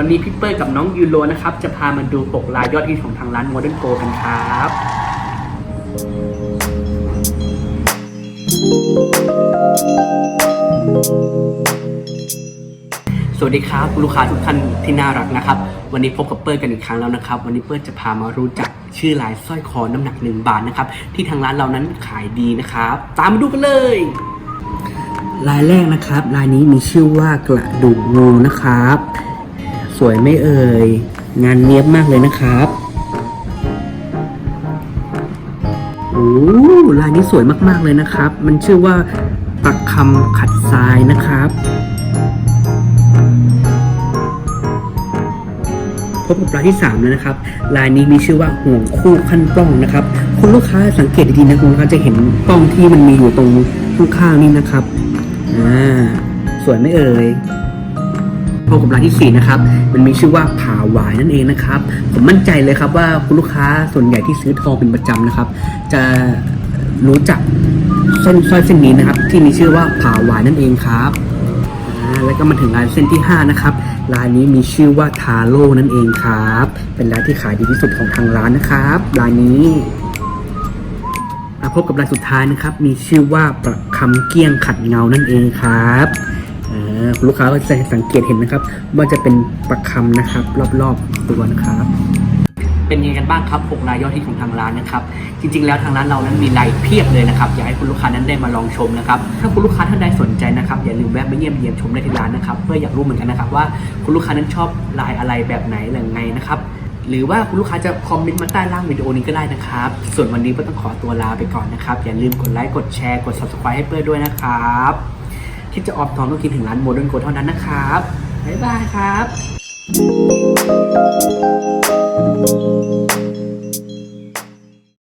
วันนี้พี่เปิ้ลกับน้องยูโรนะครับ จะพามาดูปกลายยอดฮิตของทางร้าน Modern Go กันครับสวัสดีครับลูกค้าทุกท่านที่น่ารักนะครับ วันนี้พบกับเปิ้ลกันอีกครั้งแล้วนะครับ วันนี้เปิ้ลจะพามารู้จักชื่อลายสร้อยคอน้ำหนักหนึ่งบาทนะครับ ที่ทางร้านเรานั้นขายดีนะครับ ตามมาดูกันเลยลายแรกนะครับ ลายนี้มีชื่อว่ากระดูกงูนะครับ สวยไม่เอ่ย งานเนี้ยบมากเลยนะครับโอ้ลายนี้สวยมากๆเลยนะครับ มันชื่อว่าปักคำขัดทรายนะครับพบกับลายที่ 3 แล้วนะครับ ลายนี้มีชื่อว่าห่วงคู่ขั้นปล้องนะครับ คุณลูกค้าสังเกตดีๆนะคุณลูกค้าจะเห็นปล้องที่มันมีอยู่ตรงข้างๆนี่นะครับ อ่า สวยไม่เอ่ย พบกับลายที่ 4 นะครับ มันมีชื่อว่าผาหวายนั่นเองนะครับ ผมมั่นใจเลยครับว่าคุณลูกค้าส่วนใหญ่ที่ซื้อทองเป็นประจำนะครับ จะรู้จักเส้นสร้อยเส้นนี้นะครับ ที่มีชื่อว่าผาหวายนั่นเองครับแล้วก็มาถึงลายเส้นที่ 5 นะครับลายนี้มีชื่อว่าทาโร่นั่นเองครับ เป็นลายที่ขายดีที่สุดของทางร้านนะครับลายนี้มาพบกับลายสุดท้ายนะครับ มีชื่อว่าประคำเกี้ยงขัดเงานั่นเองครับ ลูกค้าก็จะสังเกตเห็นนะครับ ว่าจะเป็นประคำนะครับ รอบๆตัวนะครับ เป็นยังไงกันบ้างครับ6ลายยอดฮิตของทางร้านนะครับ จริง ๆ แล้วทางร้านเรานั้นมีลายเพียบเลยนะครับ อยากให้คุณลูกค้านั้นได้มาลองชมนะครับ ถ้าคุณลูกค้าท่านใดสนใจนะครับอย่าลืมแวะมาเยี่ยมเยียมชมได้ที่ร้านนะครับ เพื่ออยากรู้เหมือนกันนะครับว่าคุณลูกค้านั้นชอบลายอะไรแบบไหนหรือไงนะครับหรือว่าคุณลูกค้าจะคอมเมนต์มาใต้ล่างวิดีโอนี้ก็ได้นะครับ ส่วนวันนี้ก็ต้องขอตัวลาไปก่อนนะครับ อย่าลืมกดไลค์ กดแชร์ กด subscribe ให้เพื่อด้วยนะครับ คิดจะออมทองต้องคิดถึงร้านโมเดิร์นโกเท่านั้นนะครับ บ๊ายบายครับ